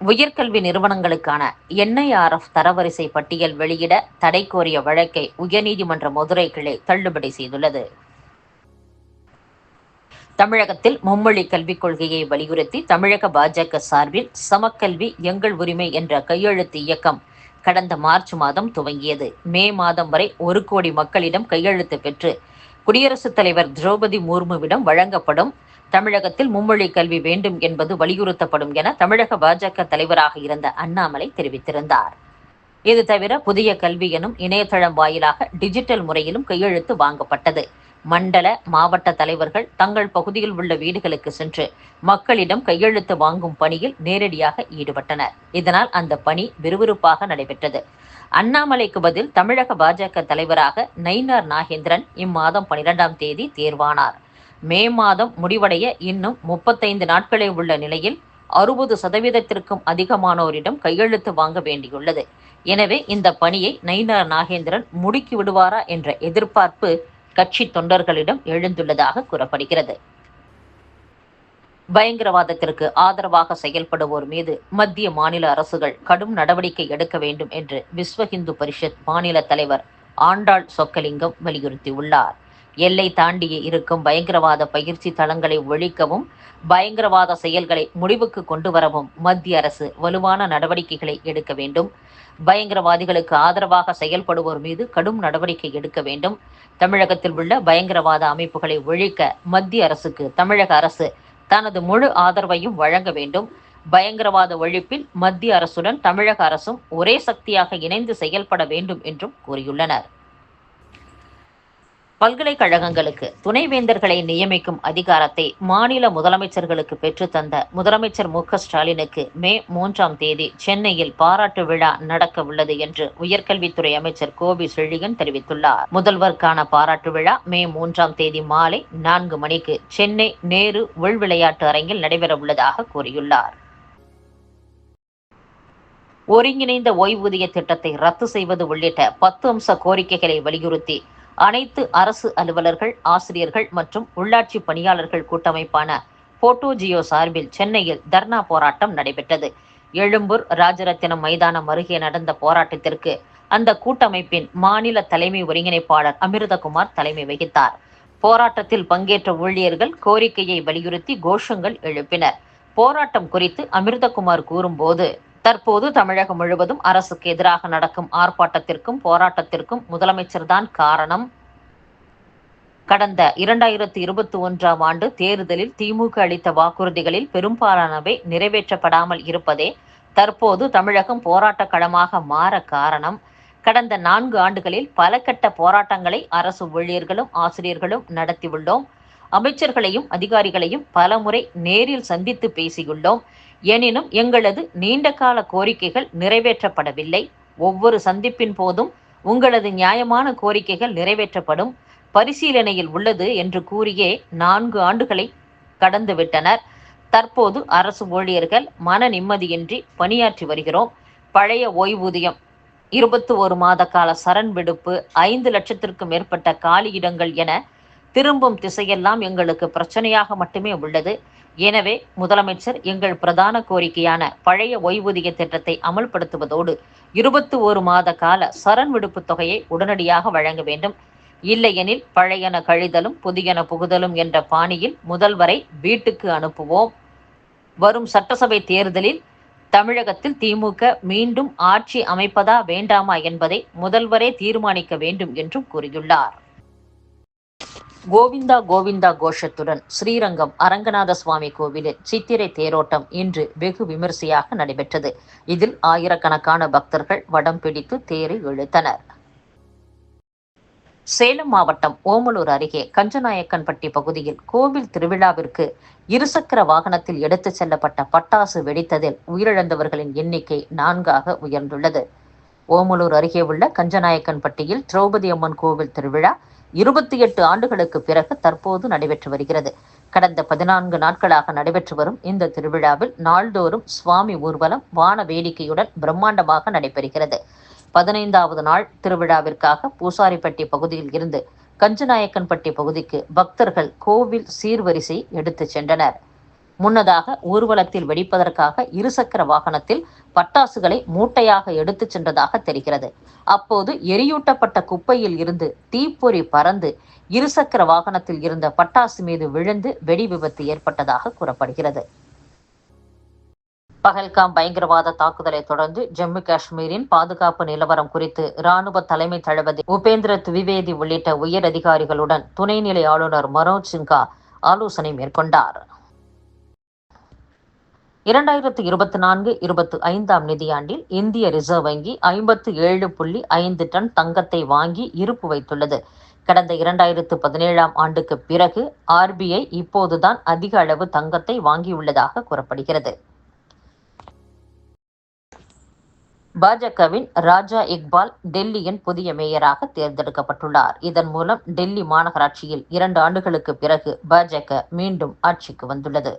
உயர்கல்வி நிறுவனங்களுக்கான என்ஐஆர்எஃப் தரவரிசை பட்டியல் வெளியிட தடை கோரிய வழக்கை உயர்நீதிமன்ற மதுரை கிளை தள்ளுபடி செய்துள்ளது. தமிழகத்தில் மும்மொழி கல்விக் கொள்கையை வலியுறுத்தி தமிழக பாஜக சார்பில் சமக்கல்வி எங்கள் உரிமை என்ற கையெழுத்து இயக்கம் கடந்த மார்ச் மாதம் துவங்கியது. மே மாதம் வரை ஒரு கோடி மக்களிடம் கையெழுத்து பெற்று குடியரசுத் தலைவர் திரௌபதி முர்முவிடம் வழங்கப்படும் தமிழகத்தில் மும்மொழி கல்வி வேண்டும் என்பது வலியுறுத்தப்படும் என தமிழக பாஜக தலைவராக இருந்த அண்ணாமலை தெரிவித்திருந்தார். இது தவிர புதிய கல்வி எனும் இணையதளம் வாயிலாக டிஜிட்டல் முறையிலும் கையெழுத்து வாங்கப்பட்டது. மண்டல மாவட்ட தலைவர்கள் தங்கள் பகுதியில் உள்ள வீடுகளுக்கு சென்று மக்களிடம் கையெழுத்து வாங்கும் பணியில் நேரடியாக ஈடுபட்டனர். இதனால் அந்த பணி விறுவிறுப்பாக நடைபெற்றது. அண்ணாமலைக்கு பதில் தமிழக பாஜக தலைவராக நயினார் நாகேந்திரன் இம்மாதம் பனிரெண்டாம் தேதி தேர்வானார். மே மாதம் முடிவடைய இன்னும் முப்பத்தைந்து நாட்களே உள்ள நிலையில் அறுபது சதவீதத்திற்கும் அதிகமானோரிடம் கையெழுத்து வாங்க வேண்டியுள்ளது. எனவே இந்த பணியை நயினார் நாகேந்திரன் முடுக்கி விடுவாரா என்ற எதிர்பார்ப்பு கட்சி தொண்டர்களிடம் எழுந்துள்ளதாக கூறப்படுகிறது. பயங்கரவாதத்திற்கு ஆதரவாக செயல்படுவோர் மீது மத்திய மாநில அரசுகள் கடும் நடவடிக்கை எடுக்க வேண்டும் என்று விஸ்வ இந்து பரிஷத் மாநில தலைவர் ஆண்டாள் சொக்கலிங்கம் வலியுறுத்தியுள்ளார். எல்லை தாண்டிய இருக்கும் பயங்கரவாத பயிற்சி தளங்களை ஒழிக்கவும் பயங்கரவாத செயல்களை முடிவுக்கு கொண்டு வரவும் மத்திய அரசு வலுவான நடவடிக்கைகளை எடுக்க வேண்டும். பயங்கரவாதிகளுக்கு ஆதரவாக செயல்படுவோர் மீது கடும் நடவடிக்கை எடுக்க வேண்டும். தமிழகத்தில் உள்ள பயங்கரவாத அமைப்புகளை ஒழிக்க மத்திய அரசுக்கு தமிழக அரசு தனது முழு ஆதரவையும் வழங்க வேண்டும். பயங்கரவாத ஒழிப்பில் மத்திய அரசுடன் தமிழக அரசும் ஒரே சக்தியாக இணைந்து செயல்பட வேண்டும் என்றும் கூறியுள்ளனர். பல்கலைக்கழகங்களுக்கு துணைவேந்தர்களை நியமிக்கும் அதிகாரத்தை மாநில முதலமைச்சர்களுக்கு பெற்றுத்தந்த முதலமைச்சர் மு ஸ்டாலினுக்கு மே மூன்றாம் தேதி சென்னையில் பாராட்டு விழா நடக்க உள்ளது என்று உயர்கல்வித்துறை அமைச்சர் கோபி செழியன் தெரிவித்துள்ளார். முதல்வருக்கான பாராட்டு விழா மே மூன்றாம் தேதி மாலை நான்கு மணிக்கு சென்னை நேரு உள் விளையாட்டு அரங்கில் நடைபெற உள்ளதாக கூறியுள்ளார். ஒருங்கிணைந்த ஓய்வூதிய திட்டத்தை ரத்து செய்வது உள்ளிட்ட பத்து அம்ச கோரிக்கைகளை வலியுறுத்தி அனைத்து அரசு அலுவலர்கள் ஆசிரியர்கள் மற்றும் உள்ளாட்சி பணியாளர்கள் கூட்டமைப்பான போட்டோஜியோ சார்பில் சென்னையில் தர்ணா போராட்டம் நடைபெற்றது. எழும்பூர் ராஜரத்தினம் மைதானம் அருகே நடந்த போராட்டத்திற்கு அந்த கூட்டமைப்பின் மாநில தலைமை ஒருங்கிணைப்பாளர் அமிர்தகுமார் தலைமை வகித்தார். போராட்டத்தில் பங்கேற்ற ஊழியர்கள் கோரிக்கையை வலியுறுத்தி கோஷங்கள் எழுப்பினர். போராட்டம் குறித்து அமிர்தகுமார் கூறும்போது தற்போது தமிழகம் முழுவதும் அரசுக்கு எதிராக நடக்கும் ஆர்ப்பாட்டத்திற்கும் போராட்டத்திற்கும் முதலமைச்சர் தான் காரணம். கடந்த இரண்டாயிரத்தி இருபத்தி ஒன்றாம் ஆண்டு தேர்தலில் திமுக அளித்த வாக்குறுதிகளில் பெரும்பாலானவை நிறைவேற்றப்படாமல் இருப்பதே தற்போது தமிழகம் போராட்ட களமாக மாற காரணம். கடந்த நான்கு ஆண்டுகளில் பல கட்ட போராட்டங்களை அரசு ஊழியர்களும் ஆசிரியர்களும் நடத்தியுள்ளோம். அமைச்சர்களையும் அதிகாரிகளையும் பலமுறை நேரில் சந்தித்து பேசியுள்ளோம். எனினும் எங்களது நீண்டகால கோரிக்கைகள் நிறைவேற்றப்படவில்லை. ஒவ்வொரு சந்திப்பின் போதும் உங்களது நியாயமான கோரிக்கைகள் நிறைவேற்றப்படும். பரிசீலனையில் உள்ளது என்று கூறியே நான்கு ஆண்டுகளை கடந்துவிட்டனர் தற்போது அரசு ஊழியர்கள் மன நிம்மதியின்றி பணியாற்றி வருகிறோம். பழைய ஓய்வூதியம் இருபத்தி ஒரு மாத கால சரண் விடுப்பு ஐந்து லட்சத்திற்கும் மேற்பட்ட காலியிடங்கள் என திரும்பும் திசையெல்லாம் எங்களுக்கு பிரச்சனையாக மட்டுமே உள்ளது. எனவே முதலமைச்சர் எங்கள் பிரதான கோரிக்கையான பழைய ஓய்வூதிய திட்டத்தை அமல்படுத்துவதோடு இருபத்தி ஒரு மாத கால சரண் விடுப்பு தொகையை உடனடியாக வழங்க வேண்டும். இல்லையெனில் பழையன கழிதலும் புதியன புகுதலும் என்ற பாணியில் முதல்வரை வீட்டுக்கு அனுப்புவோம். வரும் சட்டசபை தேர்தலில் தமிழகத்தில் திமுக மீண்டும் ஆட்சி அமைப்பதா வேண்டாமா என்பதை முதல்வரே தீர்மானிக்க வேண்டும் என்றும் கூறியுள்ளார். கோவிந்தா கோவிந்தா கோஷத்துடன் ஸ்ரீரங்கம் அரங்கநாத சுவாமி கோவிலில் சித்திரை தேரோட்டம் இன்று வெகு விமரிசையாக நடைபெற்றது. இதில் ஆயிரக்கணக்கான பக்தர்கள் வடம் பிடித்து தேரை இழுத்தனர். சேலம் மாவட்டம் ஓமலூர் அருகே கஞ்சநாயக்கன்பட்டி பகுதியில் கோவில் திருவிழாவிற்கு இருசக்கர வாகனத்தில் எடுத்துச் செல்லப்பட்ட பட்டாசு வெடித்ததில் உயிரிழந்தவர்களின் எண்ணிக்கை நான்காக உயர்ந்துள்ளது. ஓமலூர் அருகே உள்ள கஞ்சநாயக்கன்பட்டியில் திரௌபதி அம்மன் கோவில் திருவிழா இருபத்தி எட்டு ஆண்டுகளுக்கு பிறகு தற்போது நடைபெற்று வருகிறது. கடந்த பதினான்கு நாட்களாக நடைபெற்று வரும் இந்த திருவிழாவில் நாள்தோறும் சுவாமி ஊர்வலம் வான வேடிக்கையுடன் பிரம்மாண்டமாக நடைபெறுகிறது. பதினைந்தாவது நாள் திருவிழாவிற்காக பூசாரிப்பட்டி பகுதியில் இருந்து கஞ்சநாயக்கன்பட்டி பகுதிக்கு பக்தர்கள் கோவில் சீர்வரிசை எடுத்துச் சென்றனர். முன்னதாக ஊர்வலத்தில் வெடிப்பதற்காக இருசக்கர வாகனத்தில் பட்டாசுகளை மூட்டையாக எடுத்துச் சென்றதாக தெரிகிறது. அப்போது எரியூட்டப்பட்ட குப்பையில் இருந்து தீப்பொறி பறந்து இருசக்கர வாகனத்தில் இருந்த பட்டாசு மீது விழுந்து வெடி விபத்து ஏற்பட்டதாக கூறப்படுகிறது. பகல்காம் பயங்கரவாத தாக்குதலை தொடர்ந்து ஜம்மு காஷ்மீரின் பாதுகாப்பு நிலவரம் குறித்து ராணுவ தலைமை தளபதி உபேந்திர துவிவேதி உள்ளிட்ட உயர் அதிகாரிகளுடன் துணைநிலை ஆளுநர் மனோஜ் சின்ஹா ஆலோசனை மேற்கொண்டார். இரண்டாயிரத்து இருபத்தி நான்கு இருபத்தி ஐந்தாம் நிதியாண்டில் இந்திய ரிசர்வ் வங்கி ஐம்பத்து ஏழு புள்ளி ஐந்து டன் தங்கத்தை வாங்கி இருப்பு வைத்துள்ளது. கடந்த இரண்டாயிரத்து பதினேழாம் ஆண்டுக்கு பிறகு ஆர்பிஐ இப்போதுதான் அதிக அளவு தங்கத்தை வாங்கியுள்ளதாக கூறப்படுகிறது. பாஜகவின் ராஜா இக்பால் டெல்லியின் புதிய மேயராக தேர்ந்தெடுக்கப்பட்டுள்ளார். இதன் மூலம் டெல்லி மாநகராட்சியில் இரண்டு ஆண்டுகளுக்கு பிறகு பாஜக மீண்டும் ஆட்சிக்கு வந்துள்ளது.